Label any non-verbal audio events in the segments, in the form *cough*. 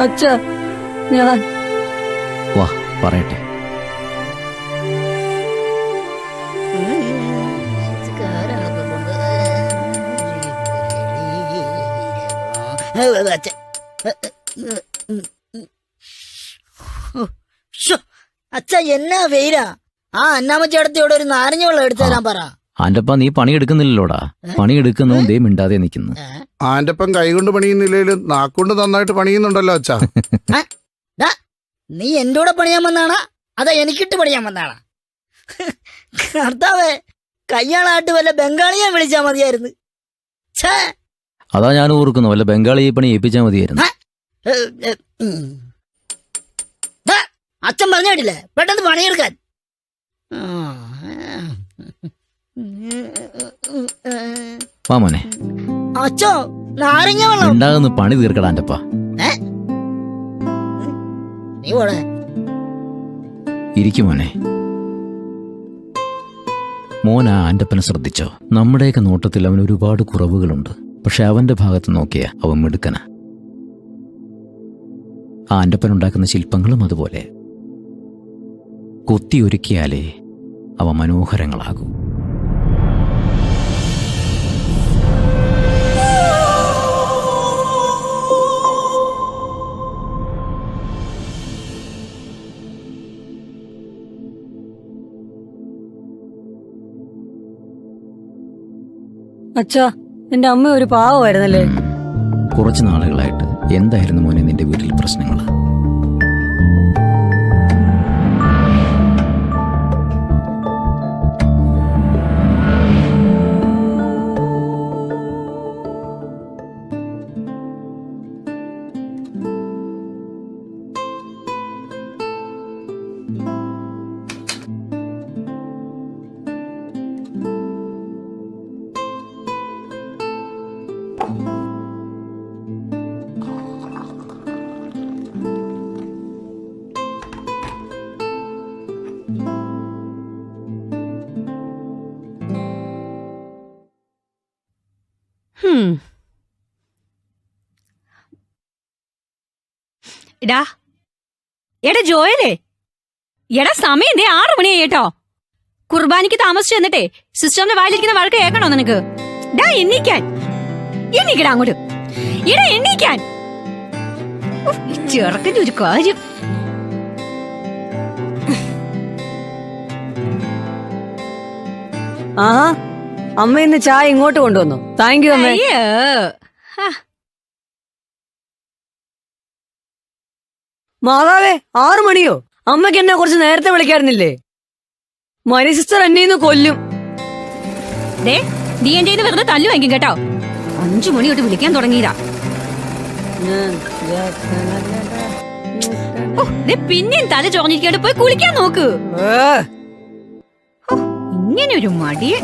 അച്ഛ ഞാൻ വാ പറയട്ടെ അച്ഛ എന്നാ വെയിലാ ആ അന്നാമ്മച്ചേടത്തിയോട് ഒരു നാരഞ്ഞ വെള്ളം എടുത്തു തരാൻ പറ ആന്റപ്പ നീ പണിയെടുക്കുന്നില്ലല്ലോടാ പണിയെടുക്കുന്നതും ദേ മിണ്ടാതെ നിൽക്കുന്നു? ആന്റപ്പം കൈകൊണ്ട് പണിയുന്നില്ലേലും നാക്കൊണ്ട് നന്നായിട്ട് പണിയുന്നുണ്ടല്ലോ അച്ഛാ. നീ എന്റെ കൂടെ പണിയാൻ വന്നാണാ? അതാ എനിക്കിട്ട് പണിയാൻ വന്നാണാ? കർത്താവേ കയ്യാളായിട്ട് വല്ല ബംഗാളിയെ വിളിച്ചാ മതിയായിരുന്നു. അതാ ഞാൻ ഓർക്കുന്നു വല്ല ബംഗാളി ഈ പണി ഏൽപ്പിച്ചാ മതിയായിരുന്നു. അച്ഛൻ പറഞ്ഞു കേട്ടില്ലേ? പെട്ടെന്ന് പണിയെടുക്കാൻ. ആ, വാ മോനെ. അച്ഛോ നാരങ്ങ വെള്ളം. ഉണ്ടാകുന്ന പണി തീർക്കടാ എന്റെ നീ പോടെ. ഇരിക്കും മോനെ. മോൻ ആ ശ്രദ്ധിച്ചോ? നമ്മുടെയൊക്കെ നോട്ടത്തിൽ അവൻ ഒരുപാട് കുറവുകളുണ്ട്. പക്ഷെ അവന്റെ ഭാഗത്ത് നോക്കിയ അവൻ മിടുക്കന. ആ ആന്റപ്പൻ ഉണ്ടാക്കുന്ന ശില്പങ്ങളും അതുപോലെ. കൊത്തിയൊരുക്കിയാലേ അവ മനോഹരങ്ങളാകൂ. അച്ഛ എന്റെ അമ്മ ഒരു പാവമായിരുന്നല്ലേ? കുറച്ചു നാളുകളായിട്ട് എന്തായിരുന്നു മോനെ നിന്റെ വീട്ടിൽ പ്രശ്നങ്ങൾ ഹും. എടാ ജോയലേ എടാ സമയം ദേ ആറു മണിയായി കേട്ടോ. കുർബാനിക്ക് താമസിച്ചു എന്നിട്ടേ സിസ്റ്ററിന്റെ വായിലിരിക്കുന്ന വഴക്ക് കേൾക്കണോ നിനക്ക്? ഡാ എണ്ണീക്കാൻ. എണ്ണീക്കടാ അങ്ങോട്ട്. ഇടാ എണ്ണീക്കാൻ. ചെറുക്കന്റെ ഒരു കാര്യം. ആഹാ അമ്മ ഇന്ന് ചായ ഇങ്ങോട്ട് കൊണ്ടുവന്നു. താങ്ക് യു അമ്മേ. അയ്യോ. മാതാവേ ആറു മണിയോ? അമ്മയ്ക്ക് എന്നെ കുറച്ച് നേരത്തെ വിളിക്കാറുന്നില്ലേ മരി സിസ്റ്റർ എന്നെ ഇന്ന് കൊല്ലും. ദേ ഡി എൻ വെറുതെ തല്ലു വാങ്ങിക്കും കേട്ടോ. അഞ്ചു മണി തൊട്ട് വിളിക്കാൻ തുടങ്ങിയതാ ഓ, ദേ പിന്നെയും തല ചോഞ്ഞിരിക്കാണ്ട് പോയി കുളിക്കാൻ നോക്ക്. ഏ, ഇങ്ങനെ ഒരു മടിയെ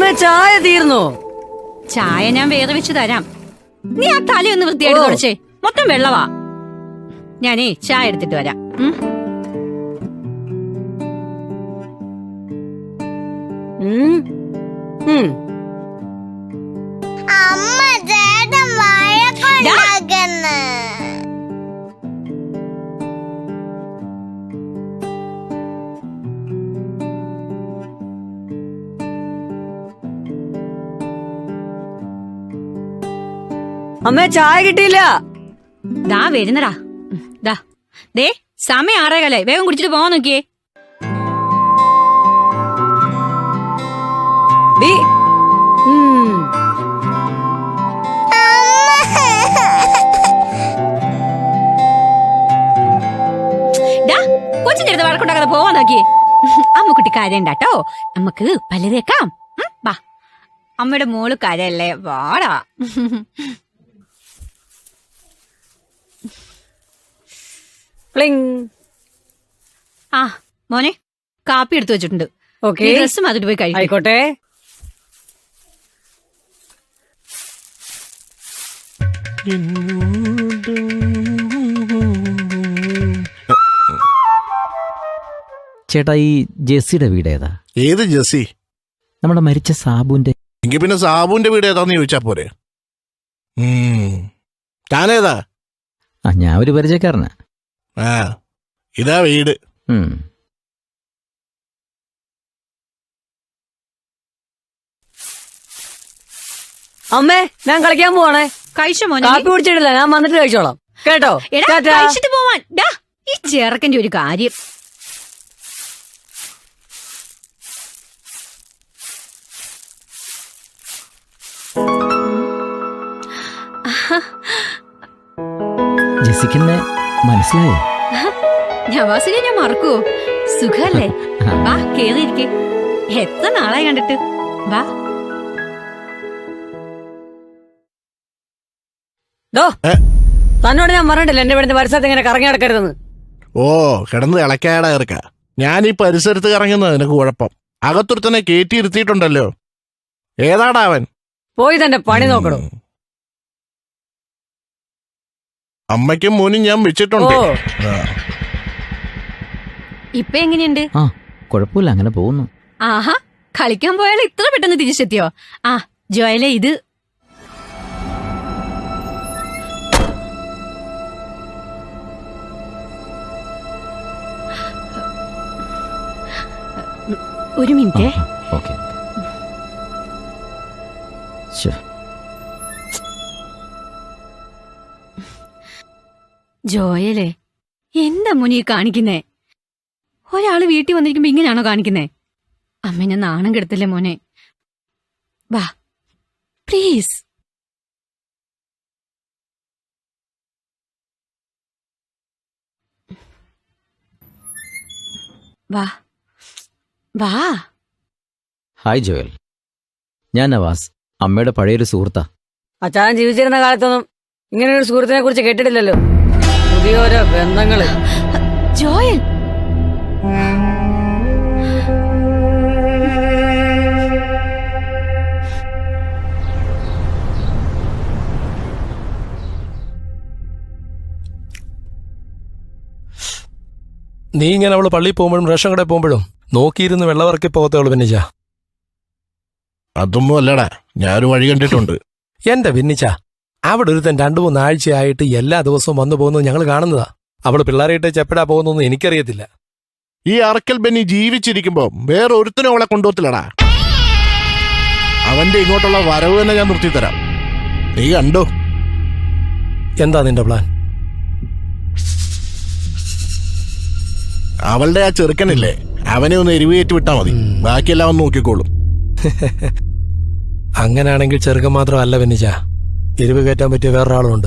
അമ്മേ ചായ തീർന്നോ? ചായ ഞാൻ വേറെ വെച്ച് തരാം. നീ ആ തലയൊന്ന് വൃത്തിയായിട്ട്. തുടച്ചേ. മൊത്തം വെള്ളവാ. ഞാനേ ചായ എടുത്തിട്ട് വരാം. അമ്മേ ചായ കിട്ടിയില്ല. ദാ വരുന്നടാ. ദാ. ദേ സമയം ആറേകാലായി. വേഗം കുടിച്ചിട്ട് പോവാൻ നോക്കിയേ. ഡി കൊച്ചിന്റെ അടുത്ത് വഴക്കുണ്ടാക്കാതെ പോവാൻ നോക്കിയേ. അമ്മക്കുട്ടി കാര്യണ്ടാട്ടോ. നമുക്ക് പല്ല് തേക്കാം വാ. അമ്മയുടെ മോൾ കാര്യല്ലേ? വാടാ. പ്ലിങ്. ആ മോനെ കാപ്പി എടുത്തു വെച്ചിട്ടുണ്ട്. ഓക്കെ. ഡ്രസ്സും അതിട്ട് പോയി കഴിക്കും. ആയിക്കോട്ടെ. ചേട്ടാ ഈ ജെസ്സിയുടെ വീട് ഏതാ? ഏത് ജെസ്സി? നമ്മുടെ മരിച്ച സാബുന്റെ എങ്കിൽ പിന്നെ സാബുന്റെ വീട് ഏതാന്ന് ചോദിച്ചാ പോരെ. താനേതാ? ആ ഞാൻ ഒരു പരിചയക്കാരനാ. ആ ഇതാ വീട്. ഉം. അമ്മേ ഞാൻ കളിക്കാൻ പോവാണേ. കഴിച്ചോ മോനെ? കാപ്പി കുടിച്ചിട്ടില്ല ഞാൻ വന്നിട്ട് കഴിച്ചോളാം. കേട്ടോ? എടാ ടാറ്റാ. കഴിച്ചിട്ട് പോവാൻ. ഡാ ഈ ചെറുക്കന്റെ ഒരു കാര്യം. മനസ്സിലായോ? *laughs* നവാസിനെ ഞാൻ മറക്കുവോ? സുഖല്ലേ *laughs* വാ കേറിയിരിക്കെ. എത്ര നാളായി കണ്ടിട്ട്? വാ. ഡോ? തന്നോട് ഞാൻ പറഞ്ഞിട്ടില്ല എന്റെ വീടിന്റെ പരിസരത്ത് ഇങ്ങനെ കറങ്ങി നടക്കരുതെന്ന്. ഓ കിടന്ന് ഇളക്കാടാ ഇറക്ക ഞാൻ ഈ പരിസരത്ത് കറങ്ങുന്നത് നിനക്ക് കുഴപ്പം. അകത്തൊരുത്തനെ കയറ്റി ഇരുത്തിയിട്ടുണ്ടല്ലോ. ഏതാടാ അവൻ? പോയി തന്റെ പണി നോക്കണോ? അമ്മയ്ക്കും മോനും ഞാൻ ഓ. വെച്ചിട്ടുണ്ട് ആ. ഇപ്പൊ എങ്ങനെയുണ്ട്? ആ കുഴപ്പമില്ല അങ്ങനെ പോകുന്നു. ആഹാ കളിക്കാൻ പോയാൽ ഇത്ര പെട്ടെന്ന് തിരിച്ചെത്തിയോ? ആ ജോയലെ ഇത്. ഒരു മിനിറ്റ്. ഓക്കെ. ജോയലെ എന്താ മുനി കാണിക്കുന്നേ? ഒരാൾ വീട്ടിൽ വന്നിരിക്കുമ്പോ ഇങ്ങനെയാണോ കാണിക്കുന്നേ? അമ്മ ഞാൻ നാണം കെടുത്തല്ലേ മോനെ? വാ പ്ലീസ് വാ വാ. ഹായ് ജോയൽ. ഞാൻ നവാസ് അമ്മയുടെ പഴയൊരു സുഹൃത്താ. അച്ഛൻ ജീവിച്ചിരുന്ന കാലത്തൊന്നും ഇങ്ങനെ ഒരു സുഹൃത്തിനെ കുറിച്ച് കേട്ടിട്ടില്ലല്ലോ. പുതിയ ഓരോ ബന്ധങ്ങൾ. ജോയൽ. നീ ഇങ്ങനെ അവൾ പള്ളിയിൽ പോകുമ്പോഴും റേഷൻ കടയിൽ പോകുമ്പോഴും നോക്കിയിരുന്ന് വെള്ളവർക്കി പോകത്തേ ഉള്ളൂ ഭിന്നിച്ച അതൊന്നും അല്ലടാ. ഞാനൊരു വഴി കണ്ടിട്ടുണ്ട്. എന്റെ ഭിന്നിച്ച അവിടെ ഒരുത്തൻ രണ്ടു മൂന്നാഴ്ചയായിട്ട് എല്ലാ ദിവസവും വന്നു പോകുന്നത് ഞങ്ങൾ കാണുന്നതാ. അവൾ പിള്ളേരായിട്ട് ചെപ്പടാ പോകുന്നൊന്നും എനിക്കറിയത്തില്ല. ഈ അറക്കൽ ബെന്നി ജീവിച്ചിരിക്കുമ്പോ വേറെ ഒരുത്തിനും അവളെ കൊണ്ടുപോകത്തില്ലടാ. അവന്റെ ഇങ്ങോട്ടുള്ള വരവ് തന്നെ ഞാൻ നിർത്തി തരാം നീ കണ്ടോ? എന്താ നിന്റെ പ്ലാൻ? അവളുടെ ആ ചെറുക്കനില്ലേ? അവനെ ഒന്ന് എരിവേറ്റ് വിട്ടാ മതി. ബാക്കിയെല്ലാം അവൻ നോക്കിക്കോളും. *laughs* അങ്ങനെയാണെങ്കിൽ ചെറുക്കൻ മാത്രമല്ല ഭിന്നിച്ച എരിവ് കയറ്റാൻ പറ്റിയ വേറൊരാളുണ്ട്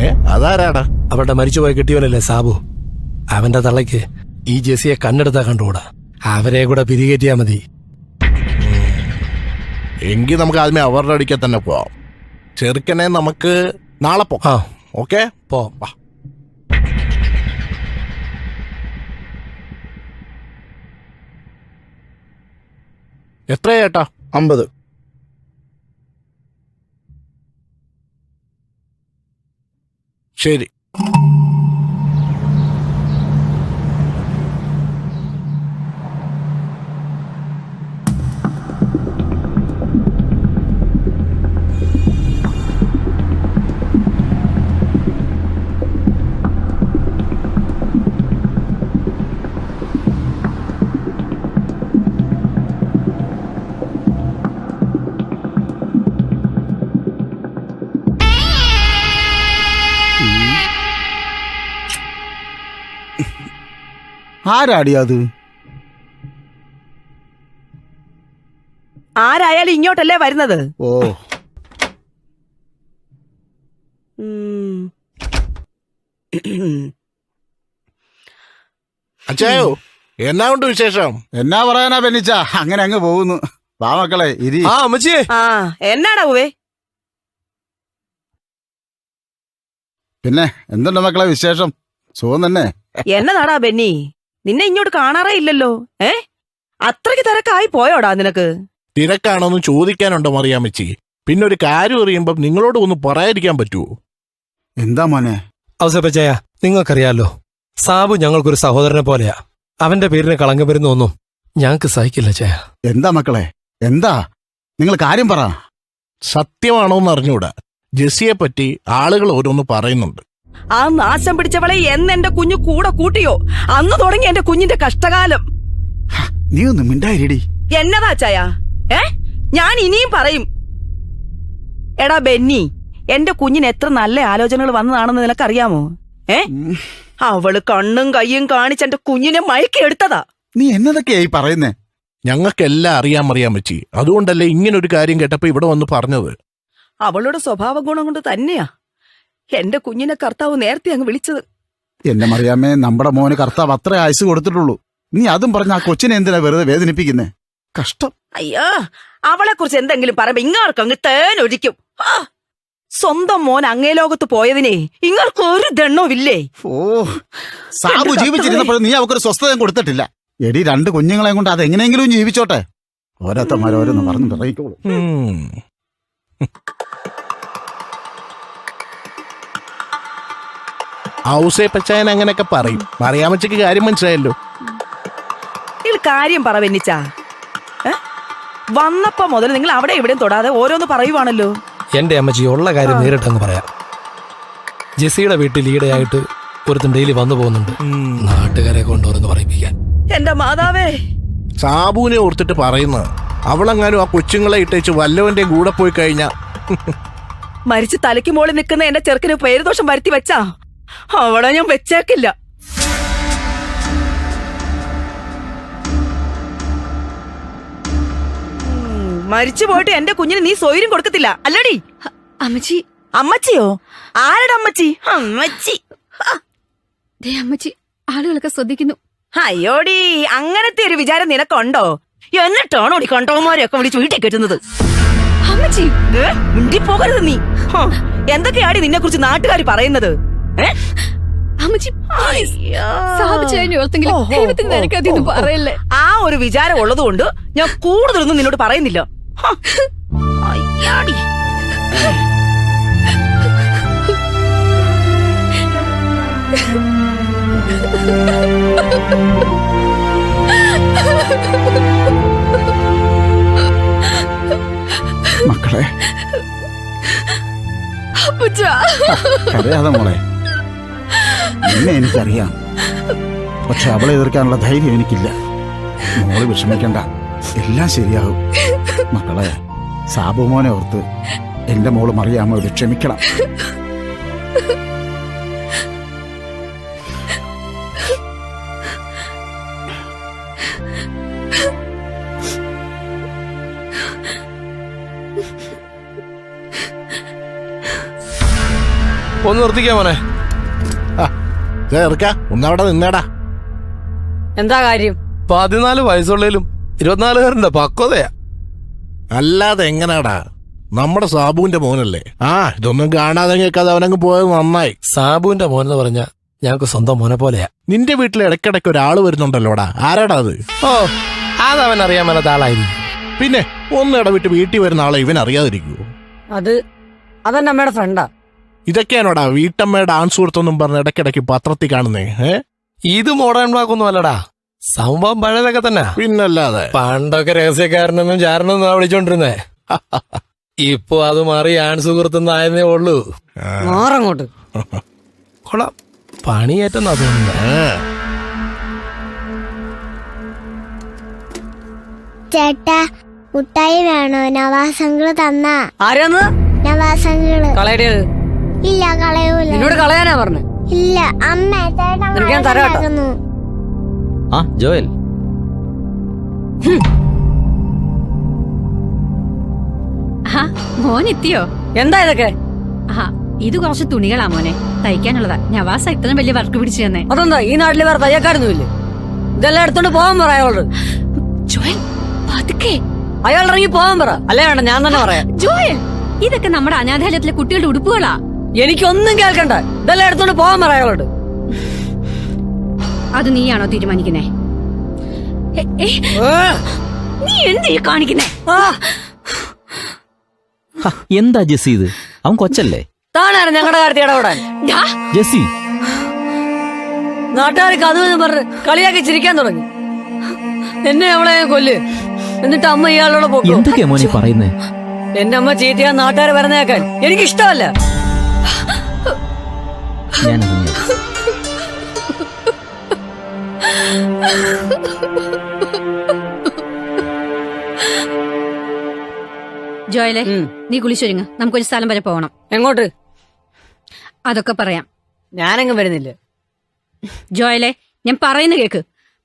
ഏ? അതാരാടാ? അവരുടെ മരിച്ചുപോയി കിട്ടിയവനല്ലേ സാബു. അവന്റെ തള്ളയ്ക്ക് ഈ ജെസിയെ കണ്ണെടുത്താ കണ്ടുകൂടാ. അവരെ കൂടെ പിരികേറ്റിയാ മതി. എങ്കിൽ നമുക്ക് ആദ്യമേ അവരുടെ അടിക്കാൻ തന്നെ പോവാം. ചെറുക്കനെ നമുക്ക് നാളെ പോകാം. ഓക്കെ? പോവാം. എത്രയേട്ടാ അമ്പത്. ശരി. ആരാടി അത്? ആരായാലും ഇങ്ങോട്ടല്ലേ വരുന്നത്? ഓ. അച്ചായോ എന്നാ ഉണ്ട് വിശേഷം? എന്നാ പറയാനാ ബെന്നിച്ച? അങ്ങനെ അങ്ങ് പോകുന്നു. വാ മക്കളെ ഇരി. ആ അമ്മച്ചി ആ എന്നാടാ ഉവേ? പിന്നെ എന്തുണ്ട് മക്കളെ വിശേഷം? സുഖം തന്നെ? എന്നതാടാ ബെന്നി? നിന്നെ ഇങ്ങോട്ട് കാണാറേ ഇല്ലല്ലോ ഏ? അത്രയ്ക്ക് തിരക്കായി പോയോടാ നിനക്ക്? തിരക്കാണോന്ന് ചോദിക്കാനുണ്ടോ മറിയാമ്മച്ചി? പിന്നെ ഒരു കാര്യം അറിയുമ്പം നിങ്ങളോട് ഒന്ന് പറയാതിരിക്കാൻ പറ്റുമോ എന്താ മോനെ? ഔസേപ്പച്ചയ നിങ്ങൾക്കറിയാലോ സാബു ഞങ്ങൾക്കൊരു സഹോദരനെ പോലെയാ. അവന്റെ പേരിന് കളങ്കം വരുന്ന ഒന്നും ഞങ്ങൾക്ക് സഹിക്കില്ല ചേ എന്താ മക്കളെ? എന്താ? നിങ്ങൾ കാര്യം പറ. സത്യമാണോന്ന് അറിഞ്ഞൂടാ ജെസ്സിയെ പറ്റി ആളുകൾ ഓരോന്ന് പറയുന്നുണ്ട്. ആ നാശം പിടിച്ചവളെ എന്ന് എന്റെ കുഞ്ഞു കൂടെ കൂട്ടിയോ? അന്ന് തുടങ്ങി എന്റെ കുഞ്ഞിന്റെ കഷ്ടകാലം. നീ ഒന്ന് മിണ്ടായിരടി. എന്നതാ ചായ? ഏ? ഞാൻ ഇനിയും പറയും. എടാ ബെന്നി എന്റെ കുഞ്ഞിന് എത്ര നല്ല ആലോചനകൾ വന്നതാണെന്ന് നിനക്കറിയാമോ? ഏ? അവൾ കണ്ണും കയ്യും കാണിച്ച് എന്റെ കുഞ്ഞിനെ മയക്കിയെടുത്തതാ നീ എന്നതൊക്കെയായി പറയുന്നേ? ഞങ്ങൾക്കെല്ലാം അറിയാൻ അറിയാൻ പറ്റി അതുകൊണ്ടല്ലേ ഇങ്ങനെ ഒരു കാര്യം കേട്ടപ്പോ ഇവിടെ വന്ന് പറഞ്ഞത്. അവളുടെ സ്വഭാവ ഗുണം കൊണ്ട് തന്നെയാ. എന്റെ കുഞ്ഞിനെ കർത്താവ് നേരത്തെ അങ്ങ് വിളിച്ചത്. എന്റെ മറിയാമ്മേ നമ്മുടെ മോന് കർത്താവ് അത്ര ആയുസ് കൊടുത്തിട്ടുള്ളൂ. നീ അതും പറഞ്ഞ ആ കൊച്ചിനെ എന്തിനാ വെറുതെ വേദനിപ്പിക്കുന്നേ? കഷ്ടം. അയ്യോ അവളെ കുറിച്ച് എന്തെങ്കിലും പറയുമ്പോ ഇങ്ങാർക്ക് അങ്ങ് തേനൊരിക്കും ആ, സ്വന്തം മോൻ അങ്ങേ ലോകത്ത് പോയതിനെ ഇങ്ങൾക്ക് ഒരു ദണ്ണവുമില്ലേ? ഓ സാബു ജീവിച്ചിരുന്നപ്പോഴും നീ അവക്കൊരു സ്വസ്ഥത കൊടുത്തിട്ടില്ല. എടി രണ്ട് കുഞ്ഞുങ്ങളെ കൊണ്ട് അതെങ്ങനെയെങ്കിലും ജീവിച്ചോട്ടെ. ഓരോരുത്തന്മാരോരോന്ന് പറഞ്ഞു പറയിക്കോളൂ ഔസേ പച്ചായൻ അങ്ങനെയൊക്കെ പറയും. മറിയാമച്ചക്ക് കാര്യം മനസ്സിലായല്ലോ. നിങ്ങൾ കാര്യം പറ വെന്നിച്ചാ? വന്നപ്പോ മുതൽ നിങ്ങൾ അവിടെ ഇവിടെയും തൊടാതെ ഓരോന്ന് പറയുവാണല്ലോ. എന്റെ അമ്മച്ചി ഉള്ള കാര്യം നേരിട്ടങ്ങ് പറയാം. ജെസിയുടെ വീട്ടിൽ ഈടെയായിട്ട് ഒരുത്തൻ ഡെയിലി വന്നു പോകുന്നുണ്ട്. നാട്ടുകാരെ കൊണ്ടുവരുന്ന് പറയിപ്പിക്കാൻ. എന്റെ മാതാവേ. സാബുവിനെ ഓർത്തിട്ട് പറയുന്നത് അവളെങ്ങാനും ആ കൊച്ചുങ്ങളെ ഇട്ടേച്ച് വല്ലവന്റെ കൂടെ പോയി കഴിഞ്ഞാ. മരിച്ച് തലയ്ക്ക് മോളിൽ നിൽക്കുന്ന എന്റെ ചെറുക്കിന് പേരുദോഷം വരുത്തി വെച്ചാ. അവളെ ഞാൻ വെച്ചേക്കില്ല. മരിച്ചു പോയിട്ട് എന്റെ കുഞ്ഞിന് നീ സ്വൈര്യം കൊടുക്കത്തില്ല. അല്ലടി. അമ്മച്ചി. അമ്മച്ചിയോ? ആരുടെ അമ്മച്ചി? അമ്മച്ചി. ദേ അമ്മച്ചി ആളുകളൊക്കെ ശ്രദ്ധിക്കുന്നു. അയ്യോടി അങ്ങനത്തെ ഒരു വിചാരം നിനക്കുണ്ടോ? എന്നിട്ടാണോ നീ കണ്ടവന്മാരെയൊക്കെ വിളിച്ച് വീട്ടിൽ കെട്ടുന്നത് അമ്മച്ചി? മിണ്ടിപ്പോകരുത് നീ. എന്തൊക്കെയാടി നിന്നെ കുറിച്ച് നാട്ടുകാർ പറയുന്നത്? പറയല്ലേ? ആ ഒരു വിചാരം ഉള്ളത് കൊണ്ട് ഞാൻ കൂടുതലൊന്നും നിന്നോട് പറയുന്നില്ല. മക്കളെ. അപ്പച്ച കരയാതെ മോളെ. നിന്നെ എനിക്കറിയാം. പക്ഷെ അവളെ എതിർക്കാനുള്ള ധൈര്യം എനിക്കില്ല. മോൾ വിഷമിക്കണ്ട. എല്ലാം ശരിയാകും. മക്കളെ സാബുമോനെ ഓർത്ത് എന്റെ മോൾ മറിയാമോ ഇത് ക്ഷമിക്കണം. ഒന്ന് നിർത്തിക്കാ മോനെ. ചേർക്ക ഒന്നവിടെ നിന്നേടാ. എന്താ കാര്യം? പതിനാല് വയസ്സുള്ളതിലും ഇരുപത്തിനാലുകാരന്റെ പക്വതയാ. അല്ലാതെ എങ്ങനാടാ? നമ്മുടെ സാബുവിന്റെ മോനല്ലേ? ആ ഇതൊന്നും കാണാതെ കേൾക്കാതെ അവനങ്ങ് പോയത് നന്നായി. സാബുവിന്റെ മോൻ എന്ന് പറഞ്ഞ ഞങ്ങൾക്ക് സ്വന്തം മോനെ പോലെയാ. നിന്റെ വീട്ടിൽ ഇടയ്ക്കിടയ്ക്ക് ഒരാൾ വരുന്നുണ്ടല്ലോടാ. ആരാടാ അത്? ഓ അതവൻ അറിയാൻ മേലാത്ത ആളായിരിക്കും. പിന്നെ ഒന്ന് ഇടവിട്ട് വീട്ടിൽ വരുന്ന ആളെ ഇവൻ അറിയാതിരിക്കുവോ അത് അതെന്റെ അമ്മയുടെ ഫ്രണ്ടാ ഇതൊക്കെയാണോടാ വീട്ടമ്മയുടെ ആൺസുഹൃത്തൊന്നും പറഞ്ഞ് ഇടയ്ക്കിടയ്ക്ക് പത്രത്തിൽ കാണുന്നേ ഏ? ഇത് മോഡേൺ ബ്ലോക്ക് അല്ലടാ. സംഭവം പഴയതൊക്കെ തന്നെ. പിന്നല്ലാതെ. പണ്ടൊക്കെ രഹസ്യക്കാരനെന്നും ചാരനെന്നും വിളിച്ചോണ്ടിരുന്നേ. *laughs* ഇപ്പൊ അത് മാറി ആൺ സുഹൃത്തുന്നായതേ ഉള്ളൂ. മാറങ്ങോട്ട്. *laughs* കൊള്ളാം. പണിയേറ്റെന്നാ തോന്നുന്നത് ആ. ചേട്ടാ മുട്ടായി വേണോ? നവാസങ്ങൾ തന്ന. ആരാന്ന്? നവാസങ്ങൾ. കളയടിയത് ഇല്ല കളയൂല. നിന്നോട് കളയാനാ പറഞ്ഞു? ഇല്ല അമ്മ ചേട്ടൻ നിനക്ക് ഞാൻ തരാം കേട്ടോ. ആ ജോയൽ. ആ മോൻ എത്തിയോ? എന്താ ഇതൊക്കെ? ആ ഇത് കുറച്ച് തുണികളാ മോനെ. തയ്ക്കാനുള്ളതാ. നവാസ ഇത്രയും വലിയ വർക്ക് പിടിച്ചു തന്നെ. അതെന്താ ഈ നാട്ടിൽ വേറെ തയ്യക്കാരൊന്നുമില്ലേ ഇതെല്ലാം എടുത്തോണ്ട് പോകാൻ പറ അയാളോട്. ജോയൽ പതുക്കെ. അയാൾ ഇറങ്ങി പോകാൻ പറ. അല്ലേ വേണ്ട ഞാൻ തന്നെ പറയാം. ജോയൽ ഇതൊക്കെ നമ്മുടെ അനാഥാലയത്തിലെ കുട്ടികളുടെ ഉടുപ്പുകളാ. എനിക്കൊന്നും കേൾക്കണ്ട. ഇതെല്ലാം എടുത്തോണ്ട് പോകാൻ പറ അയാളോട്. അത് നീയാണോ തീരുമാനിക്കുന്നേ? നീ എന്ത് ഈ കാണിക്കുന്നേ? എന്താ ജെസ്സി ഇത്? അവൻ കൊച്ചല്ലേ? താണാണ് ഞങ്ങളുടെ കാര്യത്തിൽ ഇടപെടാൻ. ഡാ, ജെസ്സി. നാട്ടുകാർ കഥവെന്ന് പറഞ്ഞ് കളിയാക്കി ചിരിക്കാൻ തുടങ്ങി. എന്നെ അവളെ കൊല്ല്. എന്നിട്ട് അമ്മ ഇയാളോട് പോകും എന്തൊക്കെയാ മോനെ പറയുന്നേ? എന്റെ അമ്മ ചീത്തയാ നാട്ടുകാർ വരുന്നേക്കാൻ എനിക്ക് ഇഷ്ടമല്ല ഞാനത് ജോയലെ നീ കുളിച്ചൊരുങ്ങ്. നമുക്കൊരു സ്ഥലം വരെ പോകണം. എങ്ങോട്ട്? അതൊക്കെ പറയാം. ഞാനെങ്ങും വരുന്നില്ല. ജോയലെ ഞാൻ പറയുന്ന കേക്ക്.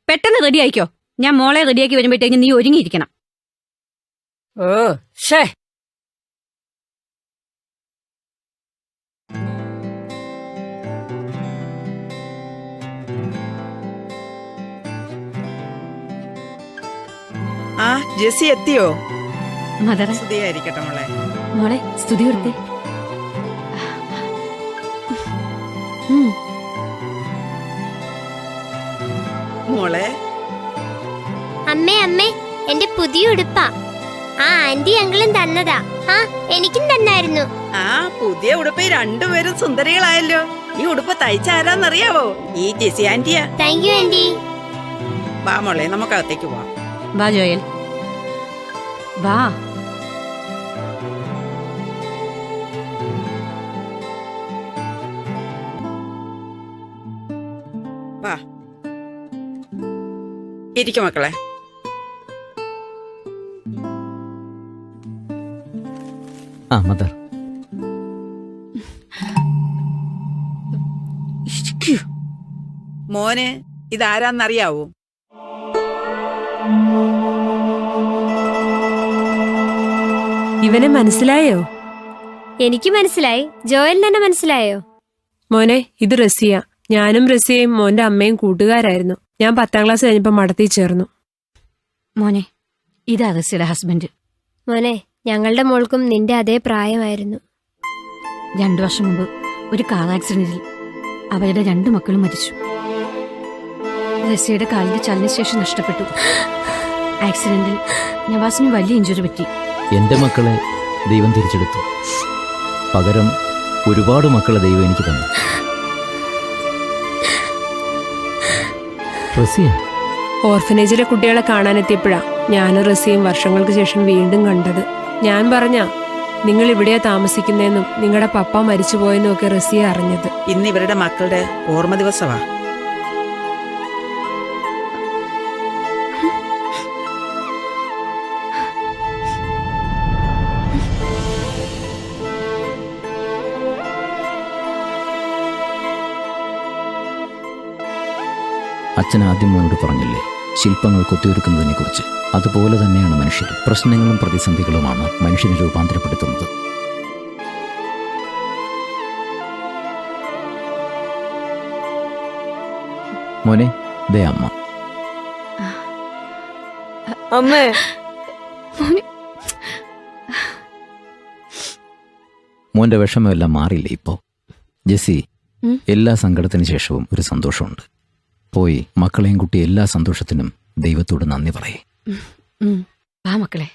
പെട്ടെന്ന് റെഡി ആയിക്കോ ഞാൻ മോളെ റെഡിയാക്കി വരുമ്പോഴത്തേക്ക് നീ ഒരുങ്ങിയിരിക്കണം. ഓ ഷേ ജെസ്സി എത്തിയോ? മദറെ. സ്തുതിയായിരിക്കട്ടെ മോളെ. മോളെ സ്തുതി കൊടുത്തേ. മോളെ. അമ്മേ അമ്മേ എന്റെ പുതിയ ഉടുപ്പാ. ആ ആന്റി അങ്കിളും തന്നതാ. ആ എനിക്കും തന്നായിരുന്നു. ആ പുതിയ ഉടുപ്പ് രണ്ടുപേരും സുന്ദരികളായല്ലോ. ഈ ഉടുപ്പ് തയ്ച്ച ആരാന്നറിയാവോ ഈ ജെസി ആന്റിയാ. Thank you aunty. വാ മോളെ നമുക്ക് അകത്തേക്ക് പോവാം. വാ ജോയൽ. വാ. വാ. ഇരിക്കും മക്കളെ. ആ മദർ. മോന് ഇതാരാന്നറിയാവോ? ഇവനെ മനസ്സിലായോ? എനിക്ക് മനസ്സിലായി. ജോയൽ തന്നെ മനസ്സിലായോ? മോനെ ഇത് റസിയ. ഞാനും റസിയയും മോന്റെ അമ്മയും കൂട്ടുകാരായിരുന്നു. ഞാൻ പത്താം ക്ലാസ് കഴിഞ്ഞപ്പോ മടത്തി ചേർന്നു. മോനെ ഇതാ റസിയുടെ ഹസ്ബൻഡ്. മോനെ ഞങ്ങളുടെ മോൾക്കും നിന്റെ അതേ പ്രായമായിരുന്നു. രണ്ടു വർഷം മുമ്പ് ഒരു കാർ ആക്സിഡന്റിൽ അവരുടെ രണ്ടു മക്കളും മരിച്ചു. റസിയുടെ കാലിന്റെ ചലനശേഷി നഷ്ടപ്പെട്ടു. ആക്സിഡന്റിൽ നവാസിന് വലിയ ഇഞ്ചുറി പറ്റി. എന്റെ മക്കളെ ദൈവം തിരിച്ചെടുത്തു. പകരം ഒരുപാട് മക്കളെ ദൈവം എനിക്ക് തന്നു. റസിയ? ഓർഫനേജിലെ കുട്ടികളെ കാണാനെത്തിയപ്പോഴാ ഞാനും റസിയും വർഷങ്ങൾക്ക് ശേഷം വീണ്ടും കണ്ടത്. ഞാൻ പറഞ്ഞ നിങ്ങൾ ഇവിടെയാ താമസിക്കുന്നതെന്നും നിങ്ങളുടെ പപ്പ മരിച്ചുപോയെന്നും ഒക്കെ റസിയ അറിഞ്ഞത്. ഇന്ന് ഇവരുടെ മക്കളുടെ ഓർമ്മ ദിവസമാ. അച്ഛൻ ആദ്യം മോനോട് പറഞ്ഞില്ലേ ശില്പങ്ങൾ കൊത്തിയൊരുക്കുന്നതിനെ കുറിച്ച് അതുപോലെ തന്നെയാണ് മനുഷ്യർ പ്രശ്നങ്ങളും പ്രതിസന്ധികളുമാണ് മനുഷ്യനെ രൂപാന്തരപ്പെടുത്തുന്നത്. മോനെ ദേ അമ്മ. അമ്മേ. മോന്റെ വിഷമമെല്ലാം മാറിയില്ലേ ഇപ്പോ? ജെസ്സി എല്ലാ സങ്കടത്തിന് ശേഷവും ഒരു സന്തോഷമുണ്ട്. പോയി മക്കളെയും കുട്ടി എല്ലാ സന്തോഷത്തിനും ദൈവത്തോട് നന്ദി പറയേ. മക്കളെ.